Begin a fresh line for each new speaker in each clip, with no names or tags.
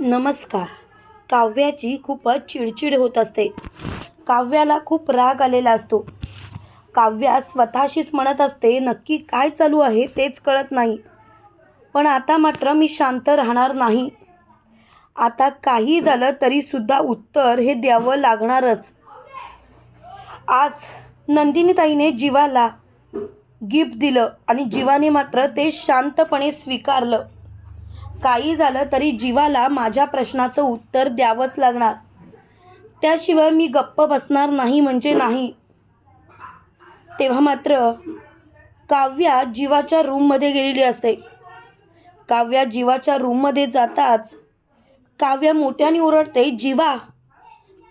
नमस्कार. काव्याची खूपच चिडचिड होत असते. काव्याला खूप राग आलेला असतो. काव्या स्वतःशीच म्हणत असते नक्की काय चालू आहे तेच कळत नाही. पण आता मात्र मी शांत राहणार नाही. आता काही झालं तरीसुद्धा उत्तर हे द्यावं लागणारच. आज नंदिनीताईने जीवाला गिफ्ट दिलं आणि जीवाने मात्र ते शांतपणे स्वीकारलं. काही झालं तरी जीवाला माझ्या प्रश्नाचं उत्तर द्यावंच लागणार. त्याशिवाय मी गप्प बसणार नाही म्हणजे नाही. तेव्हा मात्र काव्या जीवाच्या रूममध्ये गेलेली असते. काव्या जीवाच्या रूममध्ये जाताच काव्या मोठ्याने ओरडते जीवा.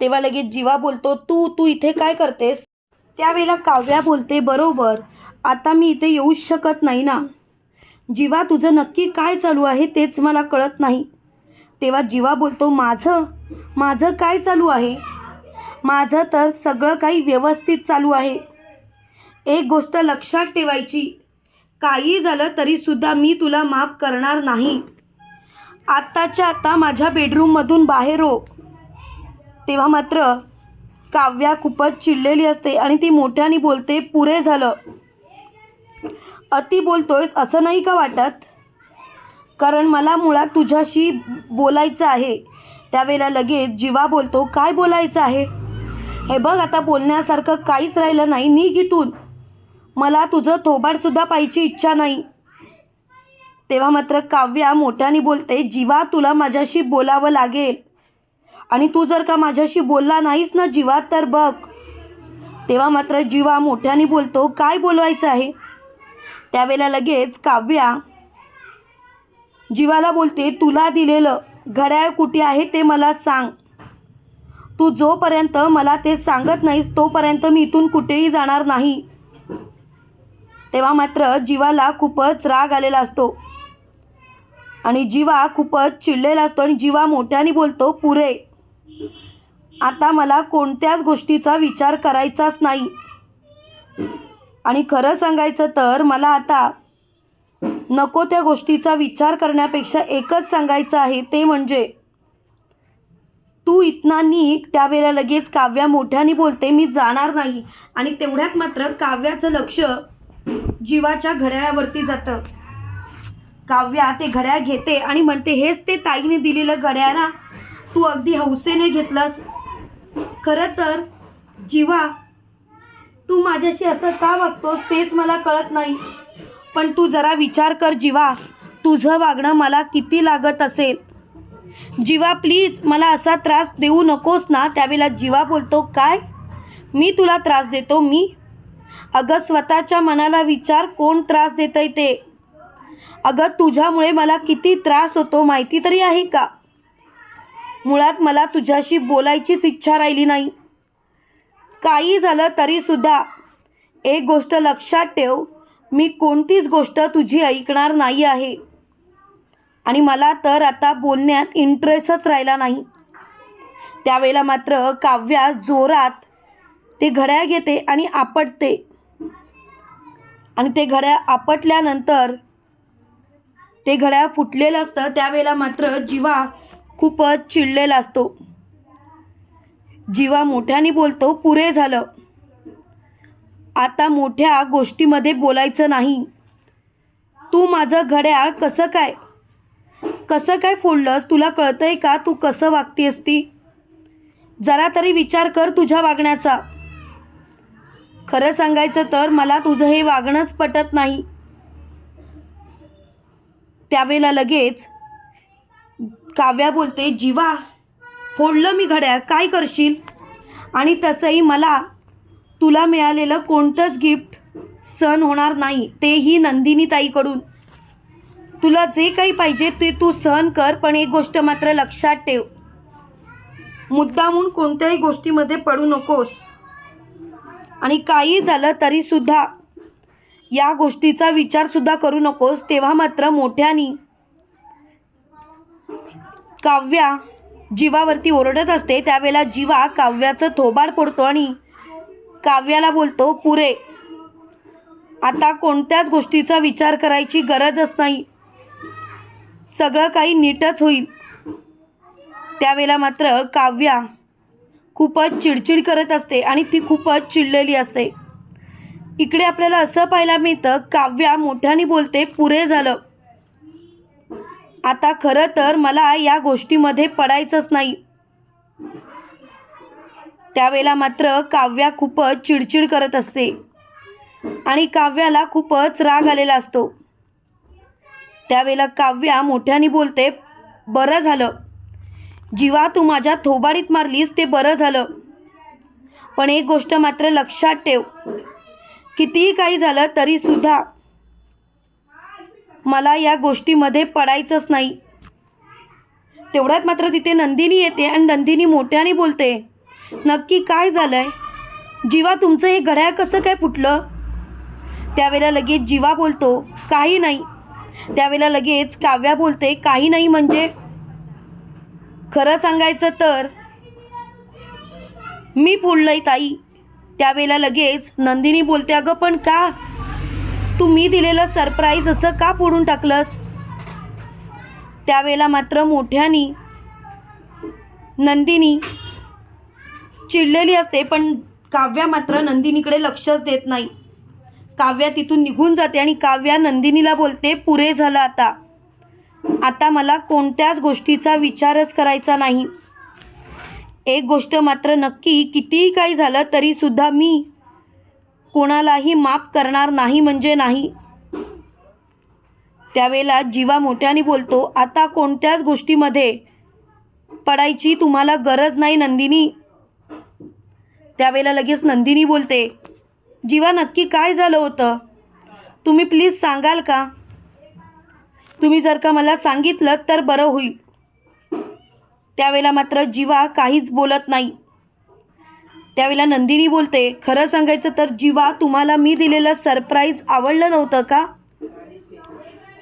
तेव्हा लगेच जीवा बोलतो तू तू इथे काय करतेस? त्यावेळेला काव्या बोलते बरोबर आता मी इथे येऊच शकत नाही ना. जीवा तुझं नक्की काय चालू आहे तेच मला कळत नाही. तेव्हा जीवा बोलतो माझं? माझं काय चालू आहे? माझं तर सगळं काही व्यवस्थित चालू आहे. एक गोष्ट लक्षात ठेवायची. काही झालं तरीसुद्धा मी तुला माफ करणार नाही. आत्ताच्या आत्ता माझ्या बेडरूममधून बाहेर हो. तेव्हा मात्र काव्या खूपच चिडलेली असते आणि ती मोठ्याने बोलते पुरे झालं. अति बोलतोयस असं नाही का वाटत? कारण मला मुळात तुझ्याशी बोलायचं आहे. त्यावेळेला लगेच जीवा बोलतो काय बोलायचं आहे? हे बघ आता बोलण्यासारखं काहीच राहिलं नाही. निघ इथून. मला तुझं थोबाडसुद्धा पाहिजे इच्छा नाही. तेव्हा मात्र काव्या मोठ्याने बोलते जीवा तुला माझ्याशी बोलावं लागेल. आणि तू जर का माझ्याशी बोलला नाहीस ना जीवा तर बघ. तेव्हा मात्र जीवा मोठ्याने बोलतो काय बोलवायचं आहे? त्यावेळेला लगेच काव्या जीवाला बोलते तुला दिलेलं घड्याळ कुठे आहे ते मला सांग. तू जोपर्यंत मला ते सांगत नाहीस तोपर्यंत मी इथून कुठेही जाणार नाही. तेव्हा मात्र जीवाला खूपच राग आलेला असतो. आणि जीवा खूपच चिडलेला असतो आणि जीवा मोठ्याने बोलतो पुरे आता मला कोणत्याच गोष्टीचा विचार करायचाच नाही. आणि खरं सांगायचं तर मला आता नको त्या गोष्टीचा विचार करण्यापेक्षा एकच सांगायचं आहे ते म्हणजे तू इतना नीक त्यावेळेला लगेच काव्या मोठ्याने बोलते मी जाणार नाही. आणि तेवढ्यात मात्र काव्याचं लक्ष जीवाच्या घड्याळावरती जातं. काव्या ते घड्याळ घेते आणि म्हणते हेच ते ताईने दिलेलं घड्याळ ना तू अगदी हौसेने घेतलंस. खरं तर जीवा तू माझ्याशी असं का वागतोस तेच मला कळत नाही. पण तू जरा विचार कर जीवा. तुझं वागणं मला किती लागत असेल? जीवा प्लीज मला असा त्रास देऊ नकोस ना त्यावेळेला जीवा बोलतो काय? मी तुला त्रास देतो मी? अगं स्वतःच्या मनाला विचार कोण त्रास देतंय ते? अगं तुझ्यामुळे मला किती त्रास होतो माहिती तरी आहे का? मुळात मला तुझ्याशी बोलायचीच इच्छा राहिली नाही. काही झालं तरीसुद्धा एक गोष्ट लक्षात ठेव मी कोणतीच गोष्ट तुझी ऐकणार नाही आहे. आणि मला तर आता बोलण्यात इंटरेस्टच राहिला नाही. त्यावेळेला मात्र काव्या जोरात ते घड्याळ घेते आणि आपटते. आणि ते घड्या आपटल्यानंतर ते घड्याळ फुटलेलं असतं त्यावेळेला मात्र जीवा खूपच चिडलेला असतो. जीवा मोठ्याने बोलतो पुरे झालं. आता मोठ्या गोष्टीमध्ये बोलायचं नाही. तू माझं घड्याळ कसं काय? कसं काय फोडलंस? तुला कळतंय का तू कसं वागतेस ती? जरा तरी विचार कर तुझ्या वागण्याचा. खरं सांगायचं तर मला तुझं हे वागणंच पटत नाही. त्यावेळेला लगेच काव्या बोलते जीवा फोडलं मी घड्याळ. काय करशील? आणि तसंही मला तुला मिळालेलं कोणतंच गिफ्ट सण होणार नाही तेही नंदिनीताईकडून तुला जे काही पाहिजे ते तू सहन कर पण एक गोष्ट मात्र लक्षात ठेव. मुद्दामून कोणत्याही गोष्टीमध्ये पडू नकोस. आणि काही झालं तरीसुद्धा या गोष्टीचा विचारसुद्धा करू नकोस तेव्हा मात्र मोठ्यानी काव्या जीवावरती ओरडत असते त्यावेळेला जीवा काव्याचं थोबाड फोडतो आणि काव्याला बोलतो पुरे आता कोणत्याच गोष्टीचा विचार करायची गरजच नाही. सगळं काही नीटच होईल. त्यावेळेला मात्र काव्या खूपच चिडचिड करत असते आणि ती खूपच चिडलेली असते. इकडे आपल्याला असं पाहायला मिळतं काव्या मोठ्याने बोलते पुरे झालं. आता खरं तर मला या गोष्टीमध्ये पडायचंच नाही. त्यावेळेला मात्र काव्या खूपच चिडचिड करत असते. आणि काव्याला खूपच राग आलेला असतो. त्यावेळेला काव्या मोठ्याने बोलते बरं झालं. जीवा तू माझ्या थोबाडीत मारलीस ते बरं झालं. पण एक गोष्ट मात्र लक्षात ठेव. कितीही काही झालं तरीसुद्धा मला या गोष्टीमध्ये पडायचंच नाही. तेवढ्यात मात्र तिथे नंदिनी येते आणि नंदिनी मोठ्याने बोलते नक्की काय झालं आहे जीवा तुमचं हे घड्याळ कसं काय फुटलं? त्यावेळेला लगेच जीवा बोलतो काही नाही. त्यावेळेला लगेच काव्या बोलते काही नाही म्हणजे? खरं सांगायचं तर मी फोडलंय ताई. त्यावेळेला लगेच नंदिनी बोलते अगं पण का तू मी दिलेलं सरप्राईज असं का फोडून टाकलंस? त्यावेळेला मात्र मोठ्यानी नंदिनी चिडलेली असते पण काव्या मात्र नंदिनीकडे लक्षच देत नाही. काव्या तिथून निघून जाते आणि काव्या नंदिनीला बोलते पुरे झालं आता. आता मला कोणत्याच गोष्टीचा विचारच करायचा नाही. एक गोष्ट मात्र नक्की कितीही काही झालं तरीसुद्धा मी कोणालाही माफ करणार नाही म्हणजे नाही. त्यावेळेला जीवा मोठ्याने बोलतो आता कोणत्याच गोष्टीमध्ये पडायची तुम्हाला गरज नाही नंदिनी. त्यावेळेला लगेच नंदिनी बोलते जीवा नक्की काय झालं होतं? तुम्ही प्लीज सांगाल का? तुम्ही जर का मला सांगितलं तर बरं होईल. त्यावेळेला मात्र जीवा काहीच बोलत नाही. त्यावेळेला नंदिनी बोलते खरं सांगायचं तर जीवा तुम्हाला मी दिलेलं सरप्राईज आवडलं नव्हतं का?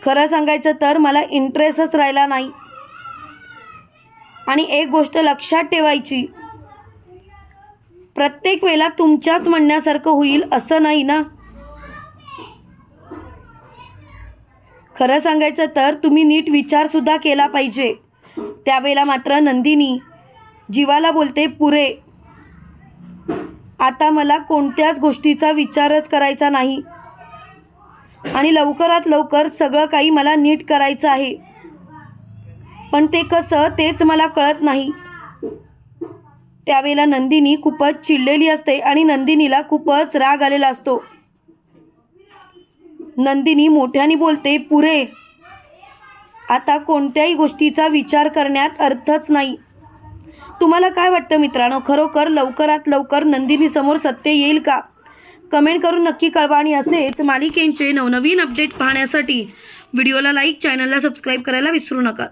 खरं सांगायचं तर मला इंटरेस्टच राहिला नाही. आणि एक गोष्ट लक्षात ठेवायची प्रत्येक वेळेला तुमच्याच म्हणण्यासारखं होईल असं नाही ना? खरं सांगायचं तर तुम्ही नीट विचारसुद्धा केला पाहिजे. त्यावेळेला मात्र नंदिनी जीवाला बोलते पुरे आता मला कोणत्याच गोष्टीचा विचारच करायचा नाही. आणि लवकरात लवकर सगळं काही मला नीट करायचं आहे. पण ते कसं तेच मला कळत नाही. त्यावेळेला नंदिनी खूपच चिडलेली असते आणि नंदिनीला खूपच राग आलेला असतो. नंदिनी मोठ्याने बोलते पुरे आता कोणत्याही गोष्टीचा विचार करण्यात अर्थच नाही. तुम्हाला काय वाटतं मित्रांनो? खरोखर लवकरात लवकर नंदिनी समोर सत्य येईल का? कमेंट करून नक्की कळवा आणि असेच मालिकेंचे नवनवीन अपडेट पाहण्यासाठी व्हिडिओला लाईक चॅनलला सबस्क्राईब करायला विसरू नका.